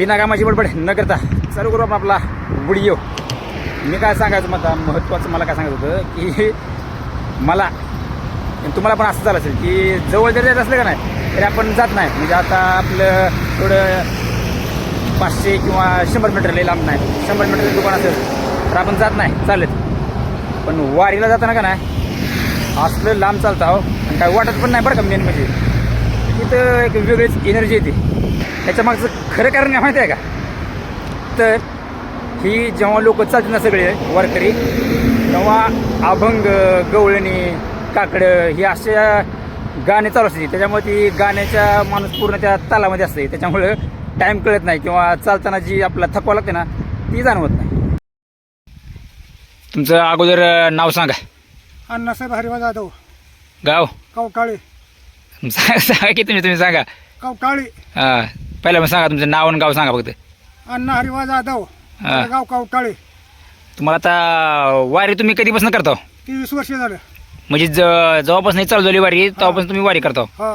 बिना कामाची बडबड न करता चालू करू आपण आपला व्हिडिओ. मी काय सांगायचं मला महत्त्वाचं मला काय सांगायचं होतं की मला आणि तुम्हाला पण असं झालं असेल की जवळ जरी जायचं असलं का नाही तरी आपण जात नाही. म्हणजे आता आपलं थोडं पाचशे किंवा शंभर मीटर लई लांब नाही. शंभर मीटरचं दुकान असेल तर आपण जात नाही. चालत पण वारीला जाताना का नाही असलं लांब चालतं आहो आणि काय वाटत पण नाही बरं का मेन म्हणजे. तिथं एक वेगळीच एनर्जी येते. त्याच्या मागचं खरं कारण काय माहिती आहे का? तर ही जेव्हा लोक चालतात ना सगळे वारकरी तेव्हा अभंग गवळणी काकडं ही अशा गाणे चालू असते त्याच्यामुळे ती गाण्याच्या माणूस पूर्ण त्या तालामध्ये असते. त्याच्यामुळे टाईम कळत नाही किंवा चालताना जी आपला थकवा लागते ना ती जाणवत नाही. तुमचं अगोदर नाव सांगा. अण्णासाहेब हरिवा जाधव. गाव? कवकाळी. सांगा सांगा की तुम्ही तुम्ही सांगा. कवकाळी. हां. पहिला मग सांगा तुमचं नाव आणि गाव सांगा फक्त. अण्णा हरिवा जाधव हा. गाव कवकाळी तुम्हाला आता वारी तुम्ही कधीपासून करता? ती वीस वर्ष झालं. म्हणजे ज जेव्हापासून चालू झाली वारी तेव्हापासून तुम्ही वारी करता हो.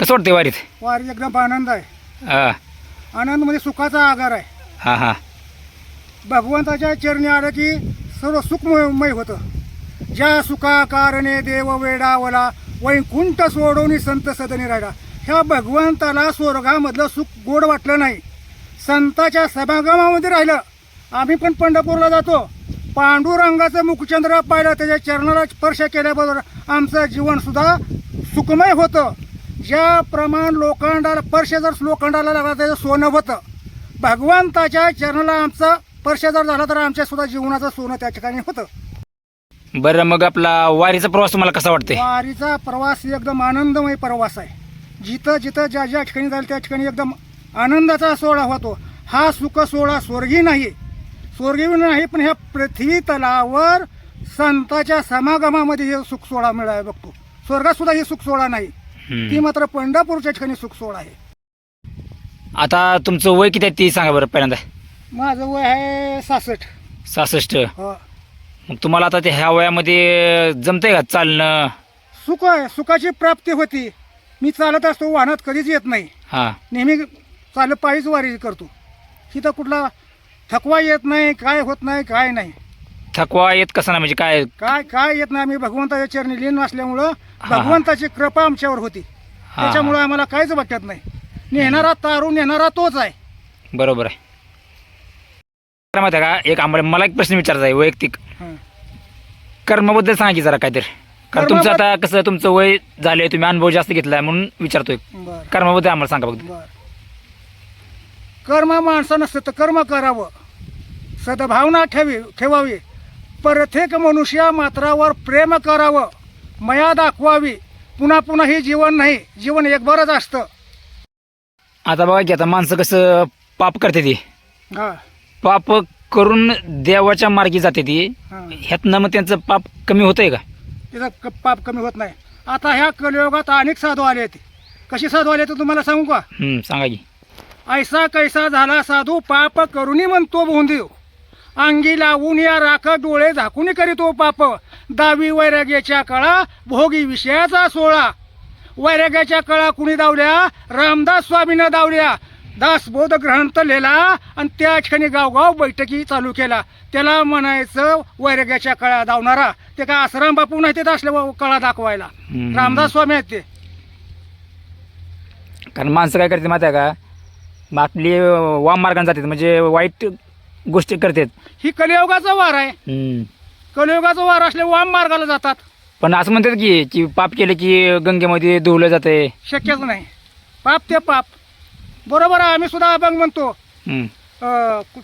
कसं वाटते वारीत? वारी एकदम आनंद आहे. हां. आनंद म्हणजे सुखाचा आगार आहे. हां हां. भगवंताच्या चरणी आलं की सर्व सुखमय होतं. ज्या सुखा कारणे देव वेडावला वैकुंठ सोडवणी संत सदनी राहिला. ह्या भगवंताला स्वर्गामधलं सुख गोड वाटलं नाही. संताच्या सभागमामध्ये राहिलं. आम्ही पण पंढरपूरला जातो. पांडुरंगाचं मुखचंद्र पाहिलं त्याच्या चरणाला स्पर्श केल्याबरोबर आमचं जीवन सुद्धा सुखमय होतं. ज्याप्रमाणे लोखंडाला स्पर्श जर लोखंडाला लागला त्याचं सोनं होतं. भगवंताच्या चरणाला आमचा स्पर्श जर झाला तर आमच्या सुद्धा जीवनाचं सोनं त्या ठिकाणी होतं. बरं मग आपला वारीचा प्रवास तुम्हाला कसा वाटते वारीचा प्रवास एकदम आनंदमय प्रवास आहे. जिथं जिथं ज्या ज्या ठिकाणी जाईल त्या ठिकाणी एकदम आनंदाचा सोहळा होतो. हा सुख सोहळा स्वर्गी नाही. स्वर्गी नाही पण ह्या पृथ्वी तलावर संताच्या समागमामध्ये हे सुख सोहळा मिळाला बघतो. स्वर्गात सुद्धा हे सुख सोहळा नाही. ती. मात्र पंढरपूरच्या ठिकाणी सुख सोहळा आहे. आता तुमचं वय किती आहे ती सांगा बरं पहिल्यांदा. माझं वय आहे सहासष्ट सहासष्ट हो. मग तुम्हाला आता ते ह्या वयामध्ये जमतंय का चालणं? सुख आहे सुखाची प्राप्ती होती. मी चालत असतो वाहनात कधीच येत नाही. हां. नेहमी चालत पायीच वारी करतो. तिथं कुठला थकवा येत नाही काय होत नाही काय नाही. थकवा येत कसा ना म्हणजे काय? काय काय येत नाही? आम्ही भगवंताच्या चरणी लीन असल्यामुळं हा. भगवंताची कृपा आमच्यावर होती. त्याच्यामुळं आम्हाला काहीच वाटत नाही. नेणारा तारून नेणारा तोच आहे. बरोबर आहे. माहिती आहे का? एक आम्हाला मला एक प्रश्न विचारायचा आहे वैयक्तिक. हं. कर्माबद्दल सांगा की जरा काहीतरी. कारण तुमचं आता कसं तुमचं वय झालंय तुम्ही अनुभव जास्त घेतलाय म्हणून विचारतोय. बर. कर्माबद्दल आम्हाला सांगा बर. कर्म माणसानं सत कर्म करावं. सद्भावना ठेवी ठेवावी. प्रत्येक मनुष्या मात्रावर प्रेम करावं. मया दाखवावी. पुन्हा पुन्हा हे जीवन नाही. जीवन एक बरंच असतं. आता बघा की आता माणसं कसं पाप करते ती. हा. पाप करून देवाच्या मार्गी जाते ती. हा. ह्यातनं मग त्यांचं पाप कमी होतंय का? तिथं क- पाप कमी होत नाही. आता ह्या कलियुगात अनेक साधू आले आहेत. कशी साधू आले तर तुम्हाला सांगू का? हम्म, सांगा की. ऐसा कैसा झाला साधू पाप करुनी म्हणतो भोंदेव. अंगी लावून या राख डोळे झाकून करीतो पाप. दावी वैराग्याच्या कळा भोगी विषयाचा सोळा वैराग्याच्या कळा कुणी दावल्या? रामदास स्वामीनं दावल्या. दासबोध ग्रंथ लिहिला आणि त्या ठिकाणी गावगाव बैठकी चालू केला. त्याला म्हणायचं वैराग्याच्या कळा दावणारा ते काय आसाराम बापू नाही ते असल्या कळा दाखवायला. रामदास स्वामी आहेत ते. कारण माणसं काय करते माहिती आहे का? मग आपली वाम मार्गाने जातात म्हणजे वाईट गोष्टी करतात. ही कलियुगाचा वार आहे. कलियुगाचा वार असले वाम मार्गाला जातात. पण असं म्हणतात की की पाप केलं की गंगेमध्ये धुवलं जाते शक्यच नाही. पाप ते पाप. बरोबर आहे आम्ही सुद्धा अभंग म्हणतो. अं, कु-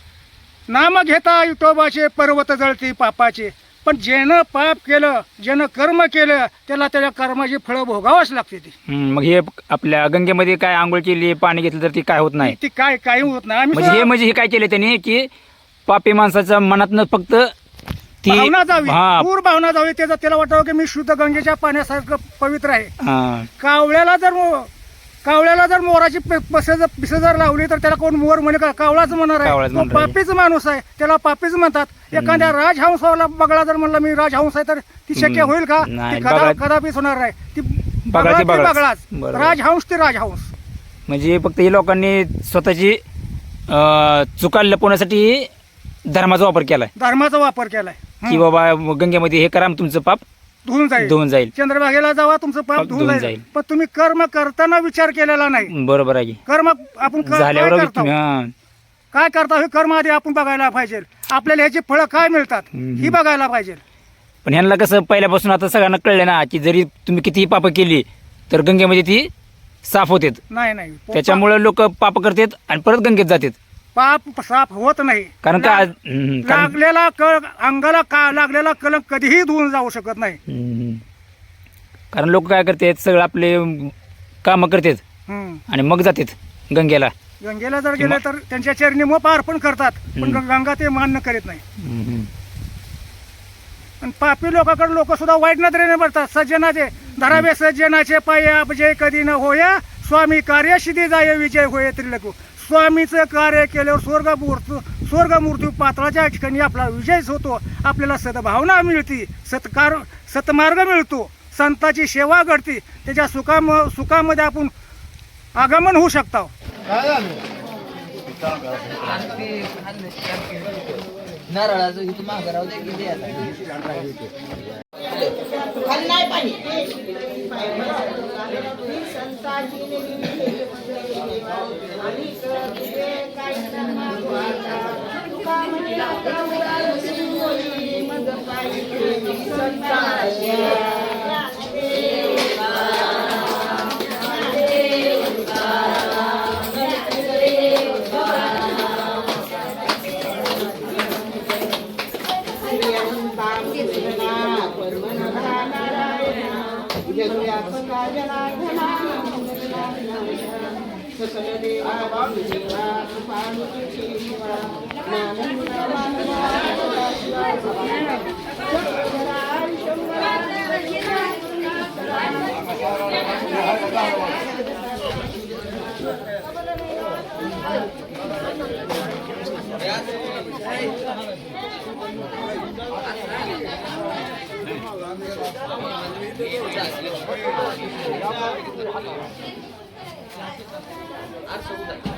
नाम घेता विठोबाचे पर्वत जळती पापाचे. पण ज्यानं पाप केलं ज्यानं कर्म केलं त्याला त्याच्या कर्माची फळं भोगावंच लागते ती. मग हे आपल्या गंगेमध्ये काय आंघोळ केली पाणी घेतलं तर ती काय होत नाही? ती काय काही होत नाही. आम्ही म्हणजे हे सुद्धा म्हणजे हे काय केलं त्यांनी की पापी माणसाच्या मनातनं फक्त ती भावना जावी हा. पूर भावना जावी. त्याचा त्याला वाटावं की मी शुद्ध गंगेच्या पाण्यासारखं पवित्र आहे. हा. कावळ्याला जर कावळ्याला जर मोराची पस जर पिस जर लावली तर त्याला कोण मोर म्हणे का? कावळाच म्हणणार कावळाच आहे तो म्हणणार आहे. पापीच माणूस आहे. त्याला पापीच म्हणतात. एखाद्या राजहंसाला बगळा जर म्हणलं मी राजहंस आहे तर ती शक्य. होईल का? नाही, ती कदा बगळा- कदापिच होणार आहे ती बगळा ती बगळा ती बगळाच. बगळाच. बरोबर. राजहंस ते राजहंस. म्हणजे फक्त हे लोकांनी स्वतःची अं, चुका लपवण्यासाठी धर्माचा वापर केलाय. धर्माचा वापर केलाय. की हं. बाबा गंगेमध्ये हे करा तुमचं पाप. धुवून जाईल. धुवून जाईल. चंद्रभागेला जावा तुमचं पाप धुवून जाईल. पण तुम्ही कर्म करताना विचार केलेला नाही. बरोबर आहे की. कर्म आपण झाल्यावर हा. काय करता? हे कर्म आधी आपण बघायला पाहिजे. आपल्याला ह्याची फळं काय मिळतात. ही बघायला पाहिजे. पण ह्यांना कसं पहिल्यापासून आता सगळ्यांना कळलं ना की जरी तुम्ही कितीही पाप केली तर गंगेमध्ये ती साफ होतात. नाही नाही. त्याच्यामुळे लोक पाप करतात आणि परत गंगेत जातात. पाप साफ होत नाही कारण का लाग- हम्म, कारण लागलेला कळ अंगाला का लागलेला कलंक कधीही धुवून जाऊ शकत नाही हम्म. कारण लोक काय करतात सगळं आपले कामं करतात हम्म. आणि मग जातात गंगेला गंगेला जर गेले तर त्यांच्या चरणी मोप अर्पण करतात पण हम्म. गंगा ते मान्य करीत नाही हम्म. पापी लोकांकडे लोक सुद्धा वाईट नजरेने बघतात सज्जनाचे धरावे सज्जनाचे पाय अपजय कधी न होया स्वामी कार्य सिद्धी जाय विजय होय त्रिलकू स्वामीचं कार्य केल्यावर स्वर्गमूर्त स्वर्गमूर्ती पातळाच्या ठिकाणी आपला विजयच होतो. आपल्याला सद्भावना मिळते सत्कार सत्मार्ग मिळतो. संताची सेवा घडते. त्याच्या सुखाम सुखामध्ये आपण आगमन होऊ शकतो. नारळाचं इथं मागं किती द्या किती संताजी खाली नाही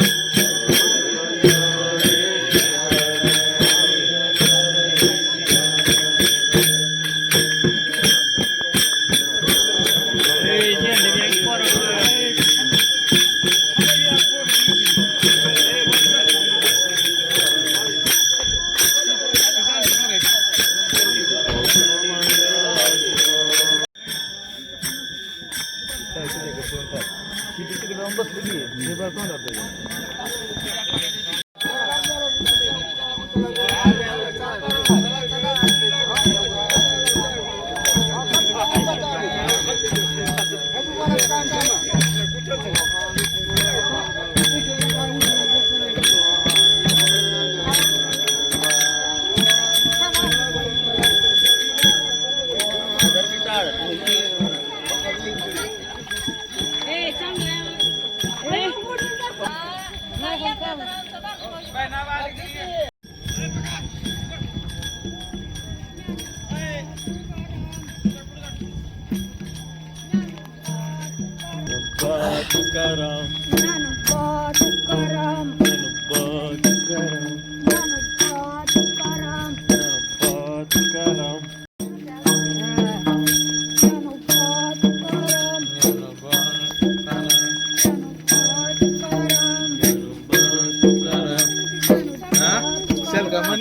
Thank you.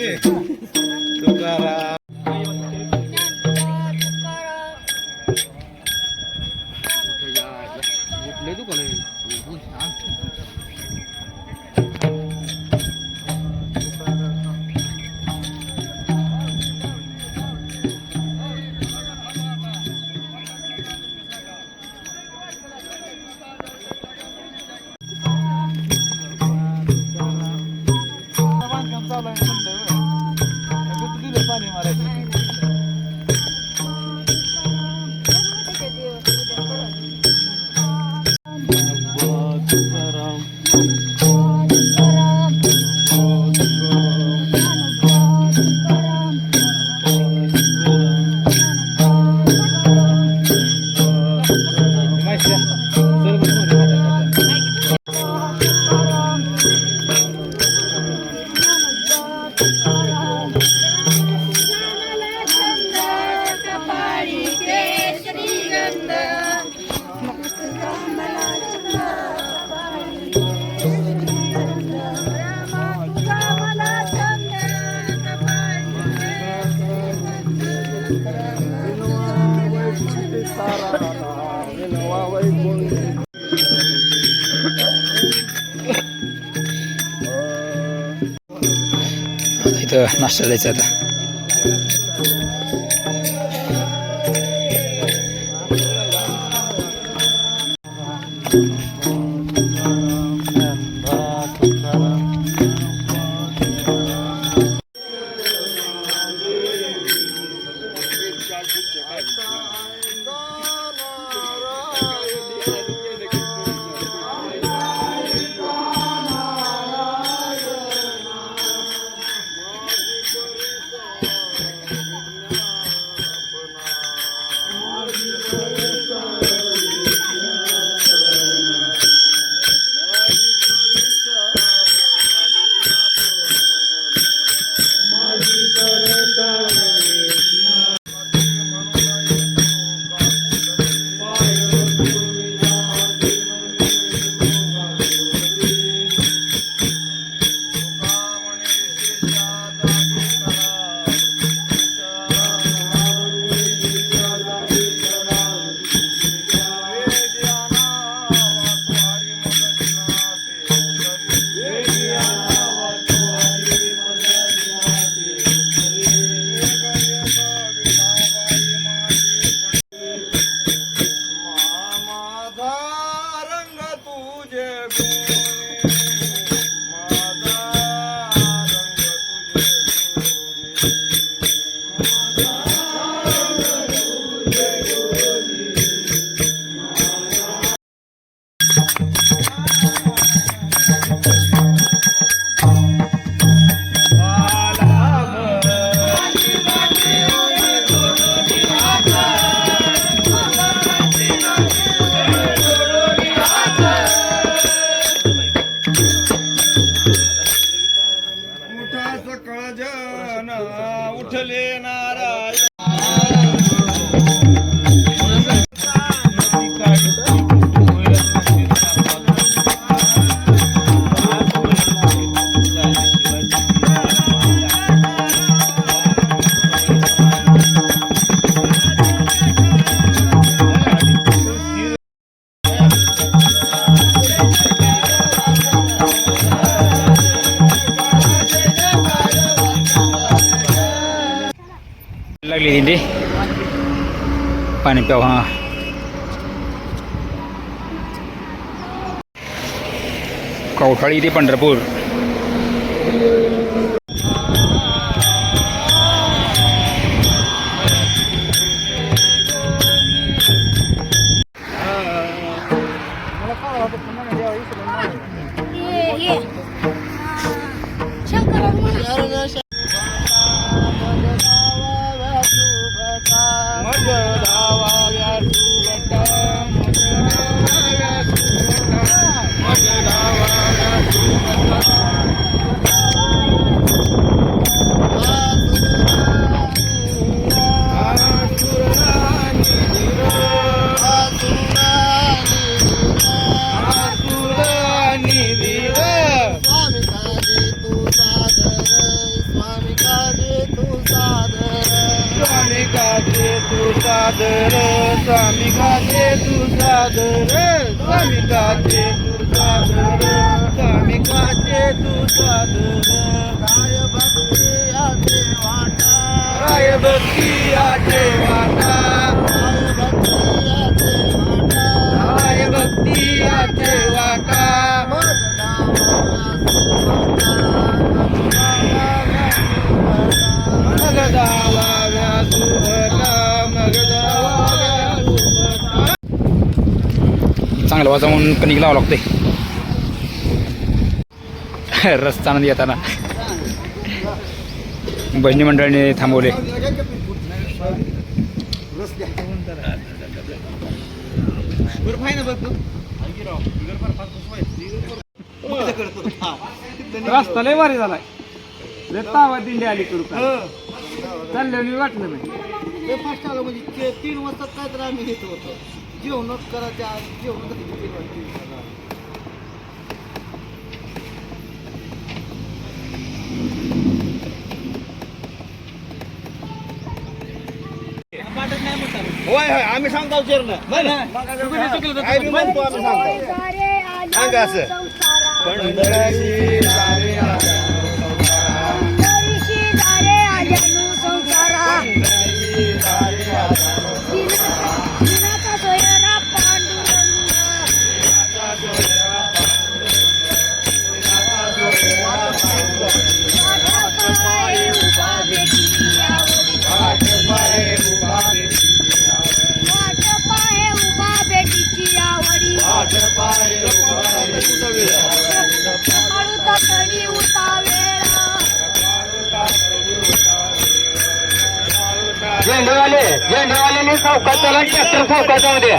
इथं नाश्ता जायचं आता যেবে सकळ जन उठले नारायण. पाणी प्याव हा. कवठाळी ते पंढरपूर. भक्ती आते वाटा राय भक्ती आचे वाटा काय भक्ती आते राय भक्ती आचे वाटा वाटा मग जावाव्या सुभटा मग जावाव्या सुभटा चांगलं वाजवून कणिक लावावं लागते रस्ता नदी येताना भजनी मंडळाने थांबवले. रस्ता लय भारी झालाय. तावा दिंडी आली करू चाललं मी वाटलं नाही. ते फास्ट आलं म्हणजे ते तीन वाजता काय तर आम्ही येत होतो. जेवणच करायच्या जेवण तीन वाजता होय होय आम्ही सांगतो चेरनं सांगा असं. पंढरीशी झेंडेवाले झेंडेवाल्याने सावकाश त्याला ट्रॅक्टर सावकाश जाऊ द्या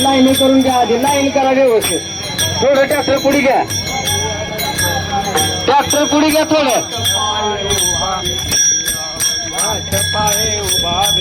लाईनी करून घ्या आधी. लाईन करा व्यवस्थित. थोडं ट्रॅक्टर पुढे घ्या. ट्रॅक्टर पुढे घ्या थोडं. उभा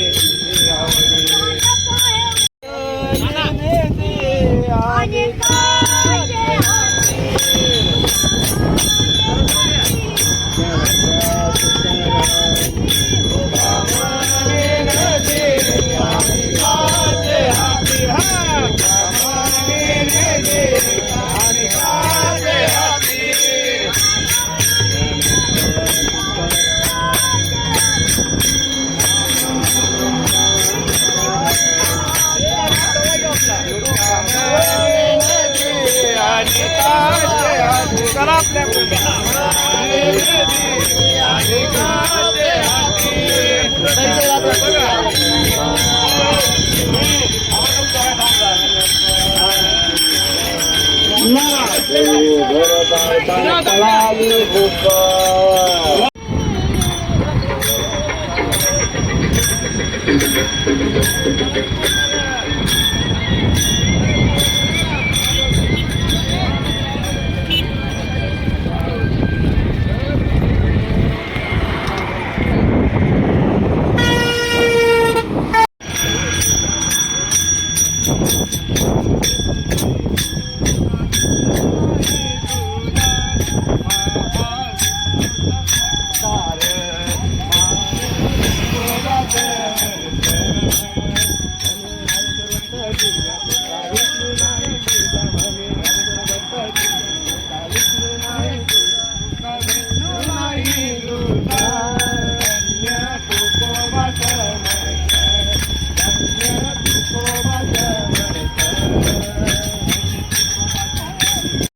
ना